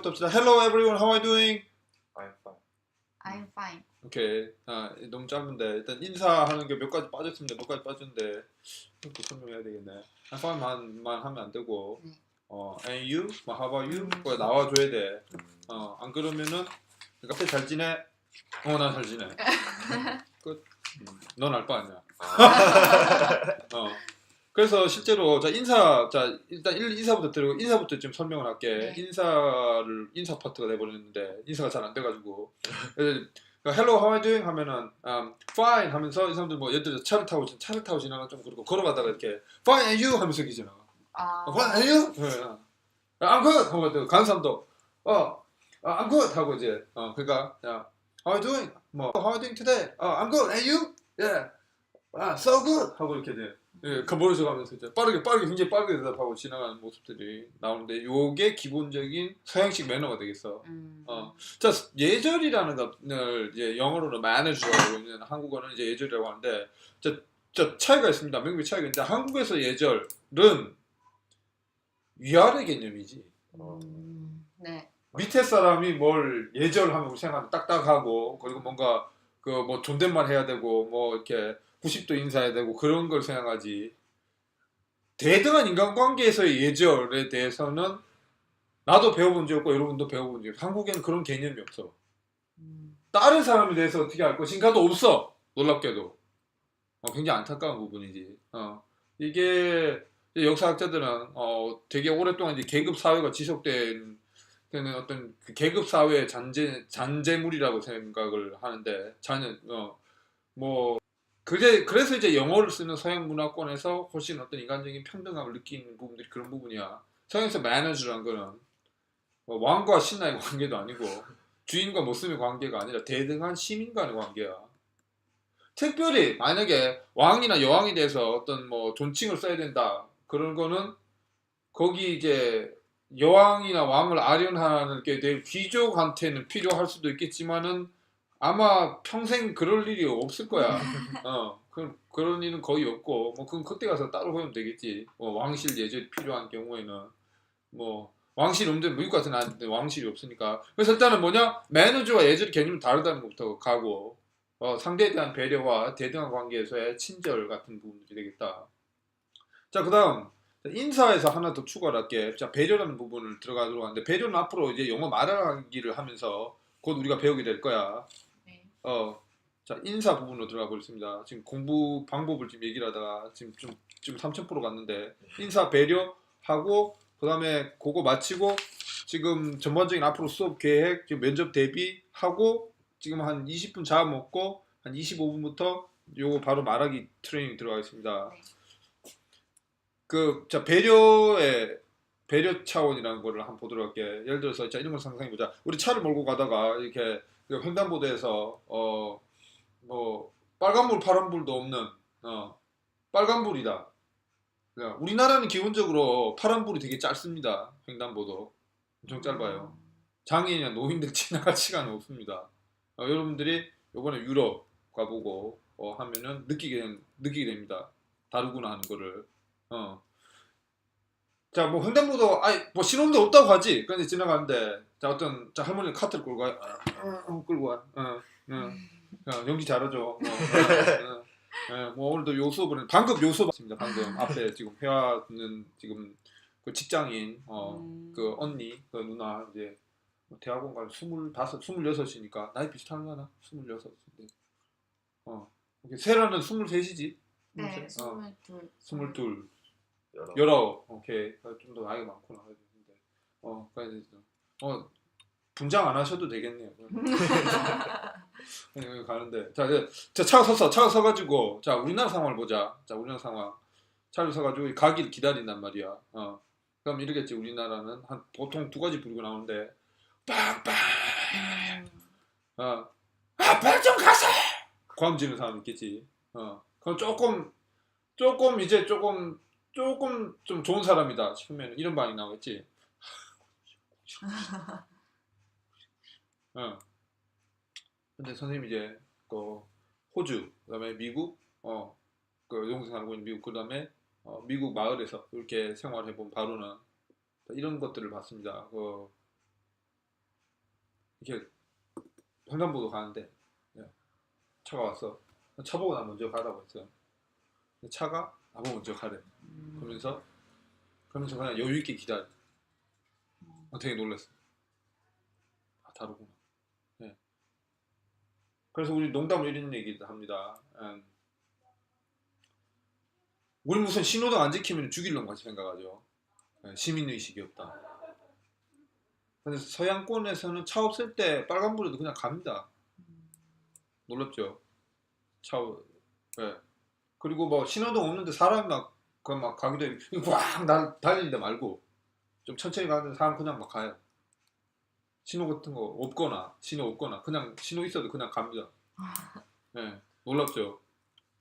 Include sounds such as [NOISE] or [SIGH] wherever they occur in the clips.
인사부터 합시다. Hello everyone, how are you doing? I'm fine. I'm fine. 오케이. 아, 너무 짧은데 일단 인사하는 게 몇 가지 빠졌습니다. 몇 가지 빠졌는데 또 설명해야 되겠네. I'm fine만 하면 안 되고 네. 어, and you, 뭐 how about you? 그거 나와줘야 돼. 음, 어, 안 그러면은 카페 잘 지내? 어, 난 잘 지내. [LAUGHS] 끝. 음, 넌알 바 아니야. [LAUGHS] 어. 그래서 실제로 자 인사 자 일단 일- 인사부터 드리고 인사부터 좀 설명을 할게. 네. 인사를 인사 파트가 돼버렸는데 인사가 잘 안 돼가지고 그래서 Hello, how are you doing? 하면은 um, Fine 하면서 이 사람들 뭐 예를 들어 차를 타고 지- 차를 타고 지나가 좀 그렇고 걸어가다가 이렇게 Fine and you 하면서 이렇게 지나가. 아, 어, Fine and you? 네, 어. I'm good 하고 또 가는 사람도 어 아, I'm good 하고 이제 어 그러니까 야 How are you doing? 뭐 How are you doing today? 어 I'm good and you? Yeah. 아 so good 하고 이렇게 돼. 예, 거버려져 가면서 이제 빠르게 빠르게 굉장히 빠르게 대답하고 지나가는 모습들이 나오는데 요게 기본적인 서양식 매너가 되겠어. 음, 어. 자 예절이라는 것을 이제 영어로는 manage라고 있는 한국어는 이제 예절이라고 하는데 저, 저 차이가 있습니다. 명백히 차이가 있는데 한국에서 예절은 위아래 개념이지. 음, 네. 밑에 사람이 뭘 예절하면 생각하면 딱딱하고 그리고 뭔가 그 뭐 존댓말 해야 되고 뭐 이렇게 90도 인사해야 되고 그런 걸 생각하지. 대등한 인간관계에서의 예절에 대해서는 나도 배워본 적 없고 여러분도 배워본 적 없어. 한국에는 그런 개념이 없어. 음, 다른 사람에 대해서 어떻게 할 것인가도 없어. 놀랍게도. 어, 굉장히 안타까운 부분이지. 어, 이게 역사학자들은 어, 되게 오랫동안 이제 계급 사회가 지속된 되는 어떤 그 계급 사회의 잔재 잔재물이라고 생각을 하는데 자는 어 뭐 그래 그래서 이제 영어를 쓰는 서양 문화권에서 훨씬 어떤 인간적인 평등함을 느끼는 부분들이 그런 부분이야. 서양에서 매니저라는 거는 뭐 왕과 신하의 관계도 아니고 주인과 모습의 관계가 아니라 대등한 시민 간의 관계야. 특별히 만약에 왕이나 여왕에 대해서 어떤 뭐 존칭을 써야 된다 그런 거는 거기 이제 여왕이나 왕을 아련하는 게 대해 귀족한테는 필요할 수도 있겠지만은 아마 평생 그럴 일이 없을 거야. [LAUGHS] 어, 그, 그런 일은 거의 없고, 뭐, 그건 그때 가서 따로 배우면 되겠지. 뭐, 왕실 예절이 필요한 경우에는, 뭐, 왕실 없는데 미국 같은 나라인데 왕실이 없으니까. 그래서 일단은 뭐냐? 매너주와 예절의 개념이 다르다는 것부터 가고, 어, 상대에 대한 배려와 대등한 관계에서의 친절 같은 부분들이 되겠다. 자, 그 다음. 인사에서 하나 더 추가를 할게. 자, 배려라는 부분을 들어가도록 하는데, 배려는 앞으로 이제 영어 말하기를 하면서 곧 우리가 배우게 될 거야. 네. 어, 자 인사 부분으로 들어가 보겠습니다. 지금 공부 방법을 지금 얘기를 하다가 지금 좀 지금 3,000% 갔는데 인사 배려하고 그다음에 그거 마치고 지금 전반적인 앞으로 수업 계획 지금 면접 대비하고 지금 한 20분 잡아 먹고 한 25분부터 요거 바로 말하기 트레이닝 들어가겠습니다. 네. 그자 배려의 배려 차원이라는 거를 한번 보도록 할게. 예를 들어서 자 이런 걸 상상해 보자. 우리 차를 몰고 가다가 이렇게 그 횡단보도에서 어 뭐 빨간불 파란불도 없는 어 빨간불이다. 그냥 우리나라는 기본적으로 파란불이 되게 짧습니다. 횡단보도 엄청 짧아요. 장애인이나 노인들 [LAUGHS] 지나갈 시간은 없습니다. 어, 여러분들이 이번에 유럽 가보고 어, 하면은 느끼게 느끼게 됩니다. 다르구나 하는 거를. 어. 자, 뭐 횡단보도 아니 뭐 신호도 없다고 하지. 그런데 지나가는데 자 어떤 자 할머니 카트를 끌고 와, 어, 어, 끌고 와. 어, 어, 어, 연기 잘하죠. 어, 어, 어. 예, 뭐 오늘도 요 수업을 방금 요 수업 했습니다. 방금 앞에 지금 회화는 지금 그 직장인 어, 음, 그 언니, 그 누나 이제 뭐 대학원 갈 스물다섯, 스물여섯이니까 나이 비슷한가나? 스물여섯인데 어 이렇게 세라는 스물셋이지? 네, 스물셋? 어, 스물둘. 여러. 열아홉, 오케이. 좀 더 나이가 많구나. 근데 어 그래서 어 분장 안 하셔도 되겠네요. [LAUGHS] 여기 가는데. 자, 이제 자 차가 섰어. 차가 서가지고. 자 우리나라 상황을 보자. 자 우리나라 상황. 차를 서가지고 가기를 기다린단 말이야. 어. 그럼 이러겠지. 우리나라는 한 보통 두 가지 부르고 나오는데. 빵빵. 음, 어. 아빠 좀 가서 광지는 사람 있겠지. 어. 그럼 조금 조금 이제 조금 조금 좀 좋은 사람이다 싶으면 이런 반응이 나오겠지 어 근데 선생님 이제 그 호주 그다음에 미국 어그 동생 살고 있는 미국 그다음에 어, 미국 마을에서 이렇게 생활해 본 바로는 이런 것들을 봤습니다. 그 이렇게 횡단보도 가는데 예, 차가 왔어. 차 보고 나 먼저 가라고. 근데 차가 나보고 먼저 가래. 음. 그러면서 그러면서 그냥 여유 있게 기다려. 어, 되게 놀랐어. 아 다르구나. 예. 그래서 우리 농담으로 이런 얘기도 합니다. 음, 우리 무슨 신호등 안 지키면 죽일 놈 같이 생각하죠. 예, 시민의식이 없다. 근데 서양권에서는 차 없을 때 빨간불에도 그냥 갑니다. 놀랍죠? 차, 예. 그리고 뭐 신호등 없는데 사람이 막, 그막 가기도 해고 꽉 날- 달리는데 말고 좀 천천히 가는 사람 그냥 막 가요. 신호 같은 거 없거나 신호 없거나 그냥 신호 있어도 그냥 갑니다. [LAUGHS] 예, 놀랍죠?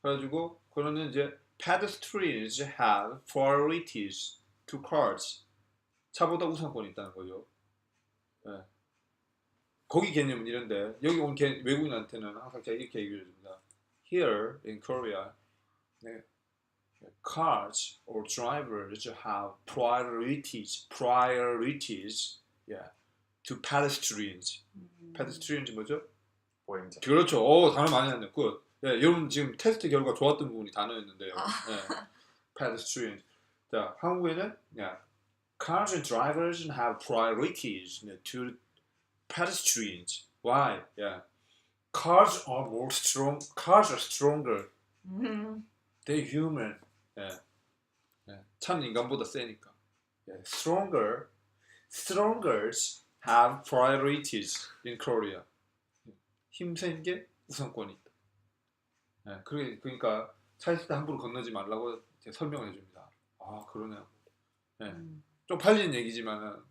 그래가지고 그러는 이제 pedestrians have priorities to cars. 차보다 우선권이 있다는 거죠. 예. 거기 개념은 이런데 여기 온 개- 외국인한테는 항상 제가 이렇게 얘기해 줍니다. Here in Korea, 네, cars or drivers have priorities, priorities, yeah, to pedestrians. 음. pedestrians 뭐죠? 보행자. 그렇죠. 오, 단어 많이 했네. 굿. 예, 여러분 지금 테스트 결과 좋았던 부분이 단어였는데요. 예. pedestrian. 자, 한국에는 야, cars and drivers have priorities to pedestrians. Why? Yeah. Cars are more strong. Cars are stronger. 음. They're human. 예. 예. 차는 인간보다 세니까. 예. Stronger. Strongers have priorities in Korea. 힘센 게 우선권이 있다. 예. 그게 그러니까 차 있을 때 함부로 건너지 말라고 제가 설명을 해줍니다. 아 그러네요. 예. 음. 좀 팔리는 얘기지만은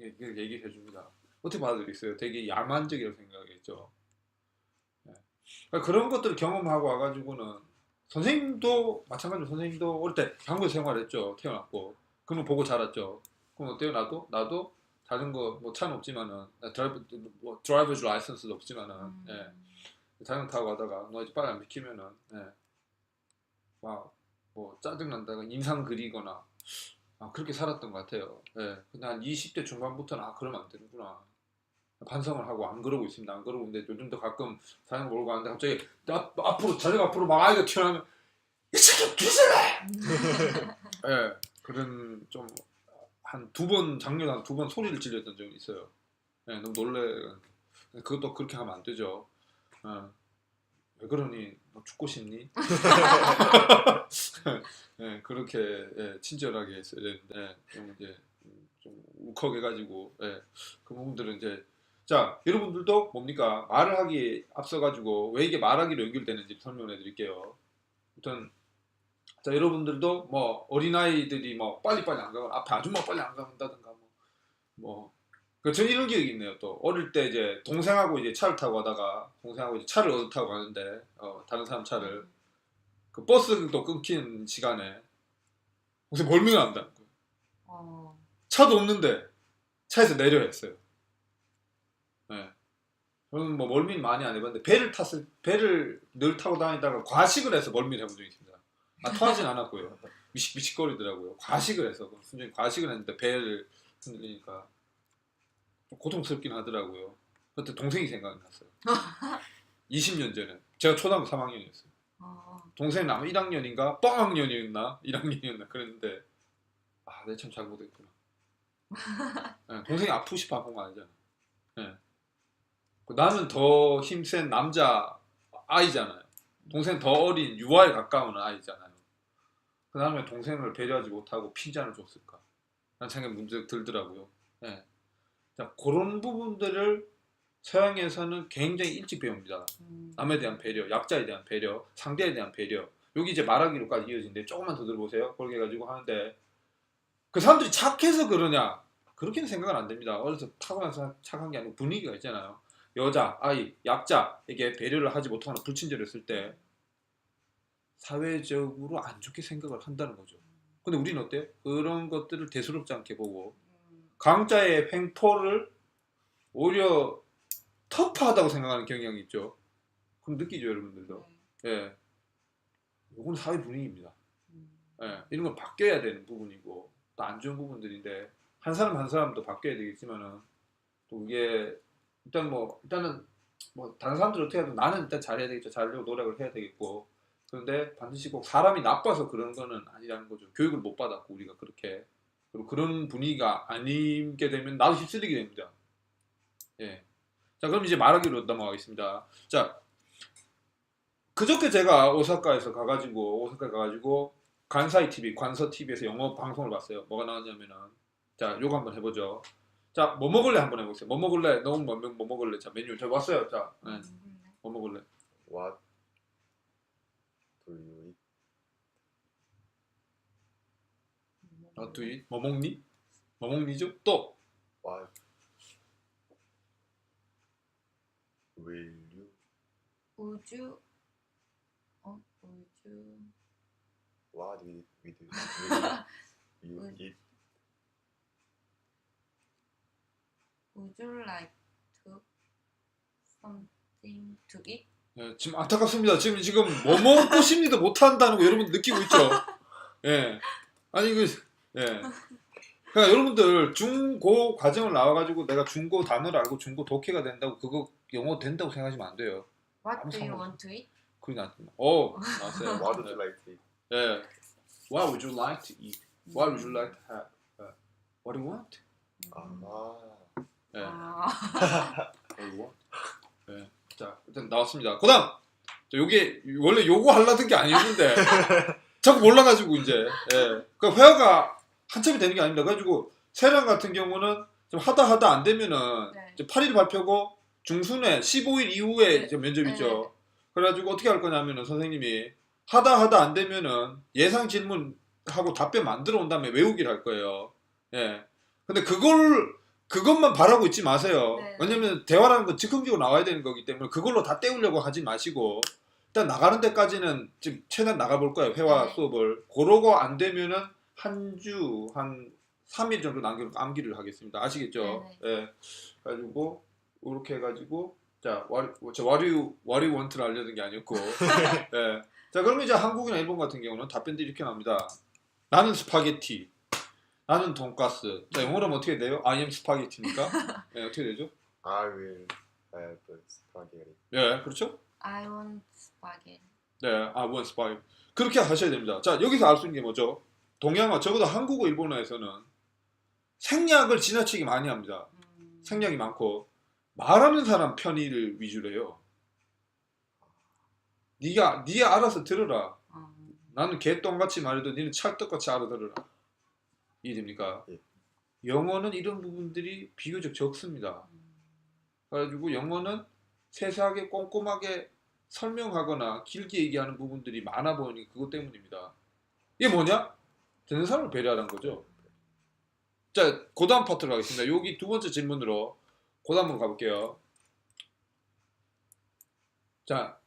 예, 그렇게 얘기를 해줍니다. 어떻게 받아들이겠어요? 되게 야만적이라고 생각하겠죠. 예. 그러니까 그런 것들을 경험하고 와가지고는 선생님도 마찬가지로 선생님도 어릴 때 한국에 생활했죠. 태어났고 그러면 보고 자랐죠. 그럼 어때요? 나도 나도 자전거 뭐 차는 없지만은 나 드라이브 뭐 드라이버즈 라이선스도 없지만은 음. 예. 자전거 타고 가다가 너 이제 빨리 안 비키면은 예. 막뭐 짜증 난다가 인상 그리거나 아, 그렇게 살았던 것 같아요. 예. 근데 한 20대 중반부터는 아 그러면 안 되는구나. 반성을 하고 안 그러고 있습니다. 안 그러고 있는데 요즘도 가끔 자전거 몰고 가는데 갑자기 앞, 앞으로 자전거 앞으로 막 아이가 튀어나오면 이 새끼 뒤질래! [LAUGHS] 예. 그런 좀 한 두 번 작년에 한두 번 소리를 질렸던 적이 있어요. 예, 너무 놀래. 그것도 그렇게 하면 안 되죠. 어. 왜 그러니? 너 죽고 싶니? [LAUGHS] 예, 그렇게 예, 친절하게 했어야 되는데 좀 이제 음, 좀 울컥해가지고 예, 그 부분들은 이제 자 여러분들도 뭡니까 말을 하기 앞서가지고 왜 이게 말하기로 연결되는지 설명해 드릴게요. 일단 자 여러분들도 뭐 어린아이들이 뭐 빨리빨리 안 가거나 앞에 아줌마 빨리 안 간다든가 뭐 그, 전 이런 기억이 있네요. 또 어릴 때 이제 동생하고 이제 차를 타고 가다가 동생하고 이제 차를 얻어 타고 가는데 어, 다른 사람 차를 그 버스도 끊긴 시간에 동생 멀미가 난다는 거예요. 어. 차도 없는데 차에서 내려 했어요. 네. 저는 뭐 멀미는 많이 안 해봤는데 배를 탔을 배를 늘 타고 다니다가 과식을 해서 멀미를 해본 적이 있습니다. 아 토하진 않았고요. 미식 미식거리더라고요. 과식을 해서 순전히 과식을 했는데 배를 흔들리니까 좀 고통스럽긴 하더라고요. 그때 동생이 생각이 났어요. [LAUGHS] 20년 전에 제가 초등학교 3학년이었어요. 어. 동생은 아마 1학년인가 뻥학년이었나 1학년이었나 그랬는데 아 내참 잘못했구나 예, [LAUGHS] 동생이 아프고 싶어 아픈 거 아니잖아 예. 그 나는 더 힘센 남자 아이잖아요 동생 더 어린 유아에 가까운 아이잖아요 그 다음에 동생을 배려하지 못하고 핀잔을 줬을까 라는 생각이 문제 들더라고요 예. 자, 그런 부분들을 서양에서는 굉장히 일찍 배웁니다 음. 남에 대한 배려, 약자에 대한 배려, 상대에 대한 배려. 여기 이제 말하기로까지 이어지는데 조금만 더 들어보세요. 그렇게 해가지고 하는데 그 사람들이 착해서 그러냐? 그렇게는 생각은 안 됩니다. 어려서 타고나서 착한 게 아니고 분위기가 있잖아요. 여자, 아이, 약자에게 배려를 하지 못하거나 불친절을 했을 때 사회적으로 안 좋게 생각을 한다는 거죠. 근데 우리는 어때요? 그런 것들을 대수롭지 않게 보고 음. 강자의 횡포를 오히려 터프하다고 생각하는 경향이 있죠. 그럼 느끼죠, 여러분들도. 예. 이건 사회 분위기입니다. 음. 예. 이런 건 바뀌어야 되는 부분이고 또 안 좋은 부분들인데 한 사람 한 사람도 바뀌어야 되겠지만은 또 그게 일단 뭐 일단은 뭐 다른 사람들 어떻게 하든 나는 일단 잘해야 되겠죠. 잘하려고 노력을 해야 되겠고 그런데 반드시 꼭 사람이 나빠서 그런 거는 아니라는 거죠. 교육을 못 받았고 우리가 그렇게 그리고 그런 분위기가 아니게 되면 나도 휩쓸리게 됩니다. 예. 자 그럼 이제 말하기로 넘어가겠습니다. 자 그저께 제가 오사카에서 가가지고 오사카 가가지고 관사이 TV, 관서 TV에서 영어 방송을 봤어요. 뭐가 나왔냐면은 자 요거 한번 해보죠. 자 뭐 먹을래 한번 해보세요. 뭐 먹을래? 너무 뭐, 뭐 먹을래? 자 메뉴 저 왔어요. 자 네. 음, 뭐 먹을래? What do you eat? 아, 두이 뭐 먹니? 뭐 먹니죠? 또 What will you 우주 어 우주 What will, will, [LAUGHS] will you eat? Would you like to something to eat? 예, 지금 안타깝습니다. 지금 지금 뭐 먹고 싶니도 못한다는 거 여러분 느끼고 있죠? 예. 아니 그 예. 그러니까 여러분들 중고 과정을 나와가지고 내가 중고 단어를 알고 중고 독해가 된다고 그거 영어 된다고 생각하시면 안 돼요. What do you want to eat? 그게 나. 어 나왔어요. What would you like to eat? 예. What would you like to eat? What would you like to have? 예. What do you want? 아, 예. 아, [LAUGHS] want? 예. 자 일단 나왔습니다. 그다음 자, 요게 원래 요거 하려던 게 아니었는데 [LAUGHS] 자꾸 몰라가지고 이제 예. 그 회화가 한참이 되는 게 아닙니다. 그래가지고 세랑 같은 경우는 좀 하다 하다 안 되면은 네. 이제 8일 발표고 중순에 15일 이후에 네. 이제 면접이죠. 네. 그래가지고 어떻게 할 거냐면은 선생님이 하다 하다 안 되면은 예상 질문 하고 답변 만들어 온 다음에 외우기를 할 거예요. 예. 근데 그걸 그것만 바라고 있지 마세요. 네. 왜냐면 대화라는 건 즉흥적으로 나와야 되는 거기 때문에 그걸로 다 때우려고 하지 마시고 일단 나가는 데까지는 지금 최대한 나가볼 거예요. 회화 네. 수업을. 그러고 안 되면은 한 주 한 3일 정도 남겨 암기를 하겠습니다. 아시겠죠? 예. 가지고 이렇게 해가지고 자, what, 저 what you want를 알려는 게 아니었고 [LAUGHS] 예. 자, 그러면 이제 한국이나 일본 같은 경우는 답변들이 이렇게 나옵니다. 나는 스파게티. 나는 돈가스. 자, 영어로 하면 어떻게 돼요? I am 스파게티니까. 예, [LAUGHS] 어떻게 되죠? I will have spaghetti. 예, 그렇죠? I want spaghetti. 네, 아, 원 스파이. 그렇게 하셔야 됩니다. 자, 여기서 알 수 있는 게 뭐죠? 동양어, 적어도 한국어, 일본어에서는 생략을 지나치게 많이 합니다. 음, 생략이 많고 말하는 사람 편의를 위주로 해요. 네가 네가 알아서 들어라. 어, 나는 개똥같이 말해도 니는 찰떡같이 알아들어라. 이해됩니까? 예. 영어는 이런 부분들이 비교적 적습니다. 음, 그래가지고 영어는 세세하게 꼼꼼하게 설명하거나 길게 얘기하는 부분들이 많아 보이니 그것 때문입니다. 이게 뭐냐? 듣는 사람을 배려하는 거죠. 자, 그 다음 파트로 가겠습니다. 여기 두 번째 질문으로 그 다음으로 가볼게요. 자,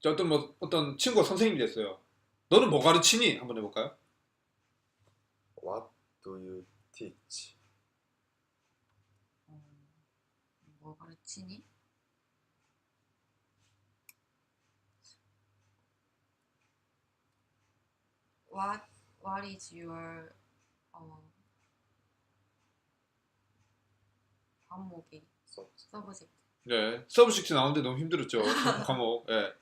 자 어떤 뭐 어떤 친구가 선생님이 됐어요. 너는 뭐 가르치니? 한번 해볼까요? What do you teach? 어, 뭐 가르치니? What What is your 어, 과목이 Subject. 서브젝트? 네, 서브젝트 나오는데 너무 힘들었죠. 과목. 예.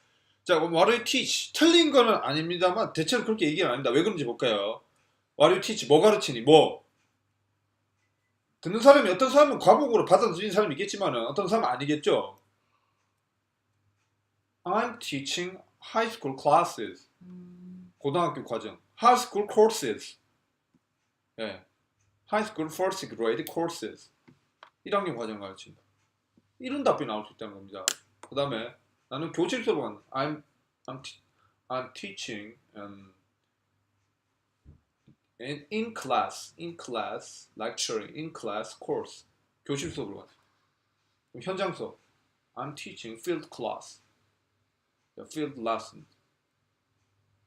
자, 그럼 what do you teach? 틀린 거는 아닙니다만 대체로 그렇게 얘기는 안 합니다. 왜 그런지 볼까요? What do you teach? 뭐 가르치니? 뭐? 듣는 사람이 어떤 사람은 과목으로 받아들이는 사람이 있겠지만은 어떤 사람은 아니겠죠. I'm teaching high school classes. 음, 고등학교 과정. high school courses. 예. high school first grade courses. 1학년 과정 가르친다. 이런 답이 나올 수 있다는 겁니다. 그 다음에 나는 교실 수업은 I'm, I'm, I'm teaching um, in, in class, in class, lecturing, in class course. 교실 가르쳐. 그럼 현장 수업. I'm teaching field class. field lesson.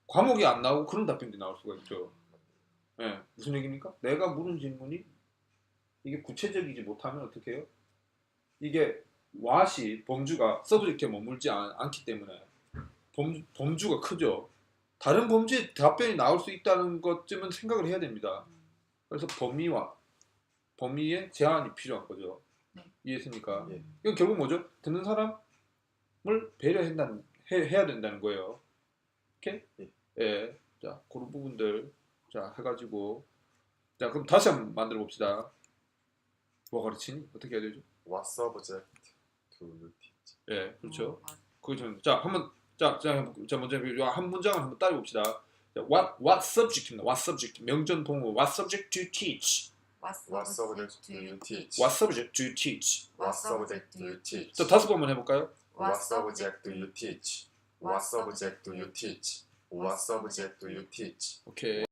과목이 안 나오고 그런 답변들이 나올 수가 있죠. 예, 무슨 얘기입니까? 내가 물은 질문이 이게 구체적이지 못하면 어떻게 해요? 이게 what이 범주가 서브젝트에 머물지 않, 않기 때문에 범, 범주가 크죠. 다른 범주에 답변이 나올 수 있다는 것쯤은 생각을 해야 됩니다. 음, 그래서 범위와 범위의 제한이 필요한 거죠. 네. 이해했습니까? 예. 이건 결국 뭐죠? 듣는 사람을 배려한다는 해, 해야 된다는 거예요. 오케이? 예. 예. 자, 그런 부분들 자 해가지고 자 그럼 다시 한번 만들어 봅시다. 뭐 가르치니? 어떻게 해야 되죠? What subject do you teach? 예, 그렇죠. 어, 맞- 그거 좀, 자, 한번, 자, 자, 자 먼저 한 문장을 한번 따라 봅시다. 자, what, what subject입니다. What subject 명전 동호. What subject to teach? What subject do you teach? What subject to teach? What subject do you teach? 자, 다섯 번만 해볼까요? What subject do you teach? What subject do you teach? What subject do you teach? 오케이.